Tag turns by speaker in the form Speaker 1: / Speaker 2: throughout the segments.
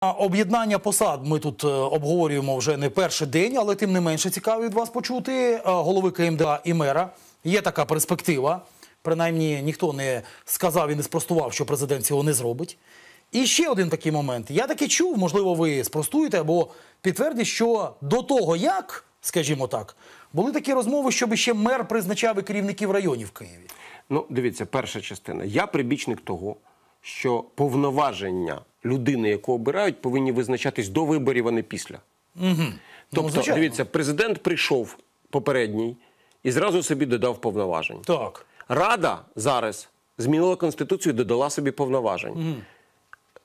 Speaker 1: Об'єднання посад ми тут е, обговорюємо вже не перший день, але тим не менше цікаво від вас почути. Е, Голови КМДА і мера. Є така перспектива. Принаймні ніхто не сказав і не спростував, що президент цього не зробить. І ще один такий момент. Я таки чув, можливо, ви спростуєте або підтвердите, що до того, як, скажімо так, були такі розмови, щоб ще мер призначав і керівників районів в Києві.
Speaker 2: Ну, дивіться, перша частина. Я прибічник того, що повноваження людини, яку обирають, повинні визначатись до виборів, а не після. Угу. Тобто,
Speaker 1: звичайно.
Speaker 2: дивіться, президент прийшов попередній і зразу собі додав повноважень.
Speaker 1: Так.
Speaker 2: Рада зараз змінила конституцію, і додала собі повноважень.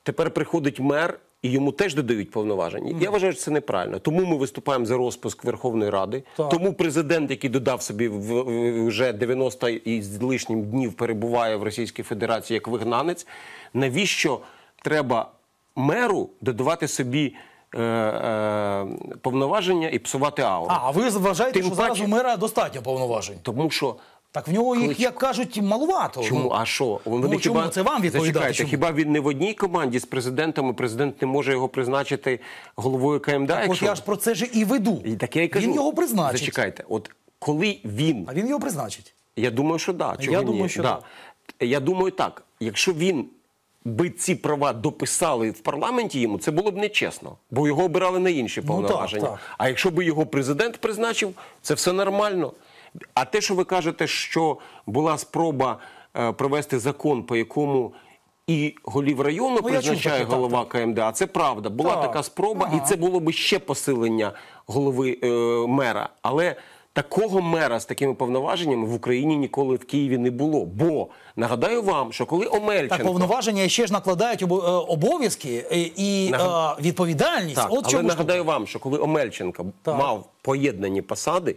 Speaker 2: Тепер приходить мер. І йому теж додають повноважень. Я вважаю, що це неправильно. Тому ми виступаємо за розпуск Верховної Ради.
Speaker 1: Так.
Speaker 2: Тому президент, який додав собі в- вже 90 і з лишнім днів перебуває в Російській Федерації як вигнанець. Навіщо треба меру додавати собі е, е, повноваження і псувати ауру?
Speaker 1: А, а ви вважаєте,
Speaker 2: Тим
Speaker 1: що зараз у мера достатньо повноважень?
Speaker 2: Тому що
Speaker 1: Так в нього їх, як кажуть, малувато.
Speaker 2: Чому?
Speaker 1: Ну,
Speaker 2: А що?
Speaker 1: ну, чому? Це вам відповідати, чому?
Speaker 2: хіба він не в одній команді з президентом, і президент не може його призначити головою КМДА?
Speaker 1: От
Speaker 2: якщо...
Speaker 1: я ж про це ж і веду.
Speaker 2: І так я й кажу.
Speaker 1: Він його призначить.
Speaker 2: Зачекайте, от коли він
Speaker 1: А він його призначить.
Speaker 2: Я думаю, що да. Чого
Speaker 1: Я
Speaker 2: ні?
Speaker 1: думаю, що
Speaker 2: да. Я думаю, так. Якщо він би ці права дописали в парламенті йому, це було б нечесно, бо його обирали на інші повноваження.
Speaker 1: Ну, так, так.
Speaker 2: А якщо би його президент призначив, це все нормально. А те, що ви кажете, що була спроба е, провести закон, по якому і голів району
Speaker 1: Ну, я чув
Speaker 2: призначає
Speaker 1: таке, так,
Speaker 2: голова КМДА, це правда. Була
Speaker 1: Так.
Speaker 2: така спроба,
Speaker 1: Ага.
Speaker 2: і це було б ще посилення голови е, мера. Але такого мера з такими повноваженнями в Україні ніколи в Києві не було. Бо нагадаю вам, що коли Омельченко
Speaker 1: Так повноваження ще ж накладають е, обов'язки е, і
Speaker 2: Нагад-
Speaker 1: е, відповідальність.
Speaker 2: так,
Speaker 1: От
Speaker 2: але нагадаю вам, що коли Омельченко
Speaker 1: Так.
Speaker 2: мав поєднані посади,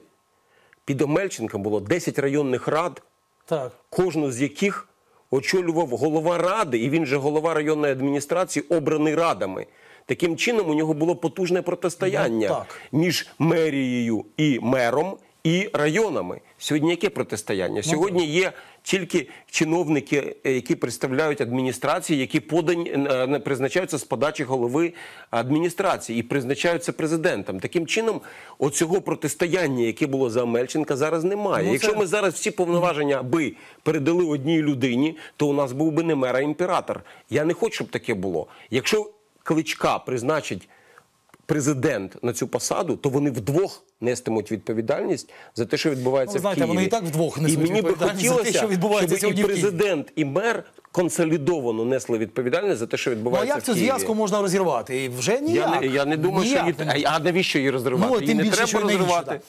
Speaker 2: під Омельченком було 10 районних рад,
Speaker 1: так.
Speaker 2: кожну з яких очолював голова ради, і він же голова районної адміністрації, обраний радами. Таким чином, у нього було потужне протистояння
Speaker 1: Ну, так.
Speaker 2: між мерією і мером. І районами сьогодні яке протистояння?
Speaker 1: Ну,
Speaker 2: Сьогодні є тільки чиновники, е, які представляють адміністрації, які подані е, призначаються з подачі голови адміністрації і призначаються президентом. Таким чином, оцього протистояння, яке було за Омельченка, зараз немає.
Speaker 1: Ну,
Speaker 2: Якщо
Speaker 1: це-
Speaker 2: ми зараз всі повноваження би передали одній людині, то у нас був би не мер, а імператор. Я не хочу, щоб таке було. Якщо кличка призначить президент на цю посаду, то вони вдвох нестимуть відповідальність за те, що відбувається
Speaker 1: Ну, знаєте,
Speaker 2: в Києві.
Speaker 1: вони і так вдвох несуть
Speaker 2: і мені би
Speaker 1: відповідальність за те, що відбувається
Speaker 2: щоб і президент, і мер консолідовано несли відповідальність за те, що
Speaker 1: Ну а як
Speaker 2: в
Speaker 1: цю зв'язку можна розірвати? І вже ніяк.
Speaker 2: Я не, я не думаю,
Speaker 1: Ніяк
Speaker 2: що її, а навіщо її розривати?
Speaker 1: Ну,
Speaker 2: її не
Speaker 1: більше,
Speaker 2: треба
Speaker 1: що навіщо,
Speaker 2: розривати.
Speaker 1: так.